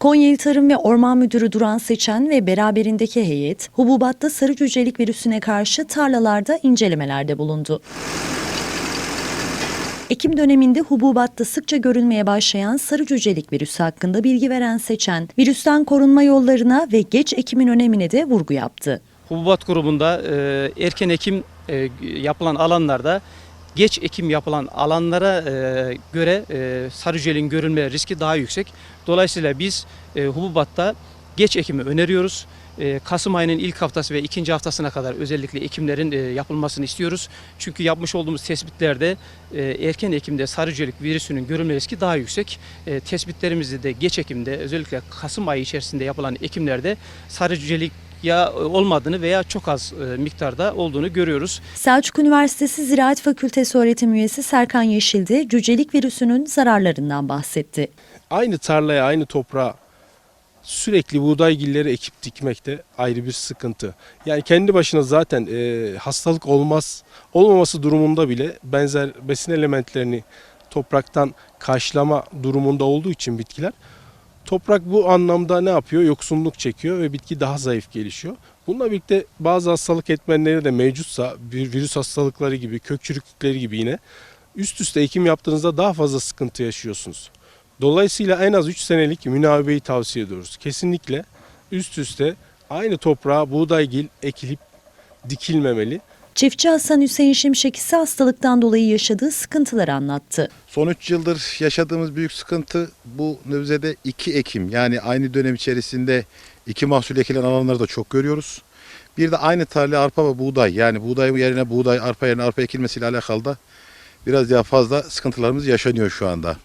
Konya İl Tarım ve Orman Müdürü Duran Seçen ve beraberindeki heyet, hububatta sarı cücelik virüsüne karşı tarlalarda incelemelerde bulundu. Ekim döneminde hububatta sıkça görülmeye başlayan sarı cücelik virüsü hakkında bilgi veren Seçen, virüsten korunma yollarına ve geç ekimin önemine de vurgu yaptı. Hububat grubunda e, erken ekim e, yapılan alanlarda geç ekim yapılan alanlara e, göre e, sarı cüceliğin görülme riski daha yüksek. Dolayısıyla biz e, hububatta geç ekimi öneriyoruz. E, Kasım ayının ilk haftası ve ikinci haftasına kadar özellikle ekimlerin yapılmasını istiyoruz. Çünkü yapmış olduğumuz tespitlerde erken ekimde sarı cücelik virüsünün görülme riski daha yüksek. Tespitlerimizde de geç ekimde özellikle Kasım ayı içerisinde yapılan ekimlerde sarı cücelik ya olmadığını veya çok az e, miktarda olduğunu görüyoruz. Selçuk Üniversitesi Ziraat Fakültesi öğretim üyesi Serkan Yeşildi, cücelik virüsünün zararlarından bahsetti. aynı tarlaya, aynı toprağa sürekli buğdaygilleri ekip dikmekte ayrı bir sıkıntı. Yani kendi başına zaten e, hastalık olmaz olmaması durumunda bile benzer besin elementlerini topraktan karşılama durumunda olduğu için bitkiler toprak bu anlamda ne yapıyor? Yoksunluk çekiyor ve bitki daha zayıf gelişiyor. Bununla birlikte bazı hastalık etmenleri de mevcutsa bir virüs hastalıkları gibi, kök çürüklükleri gibi yine üst üste ekim yaptığınızda daha fazla sıkıntı yaşıyorsunuz. Dolayısıyla en az 3 senelik münabeyi tavsiye ediyoruz. Kesinlikle üst üste aynı toprağa buğdaygil ekilip dikilmemeli. Çiftçi Hasan Hüseyin Şimşek ise hastalıktan dolayı yaşadığı sıkıntıları anlattı. Son 3 yıldır yaşadığımız büyük sıkıntı bu Nevze'de 2 ekim yani aynı dönem içerisinde iki mahsul ekilen alanları da çok görüyoruz. Bir de aynı tarla arpa ve buğday yani buğday yerine buğday, arpa yerine arpa ekilmesiyle alakalı da biraz daha fazla sıkıntılarımız yaşanıyor şu anda.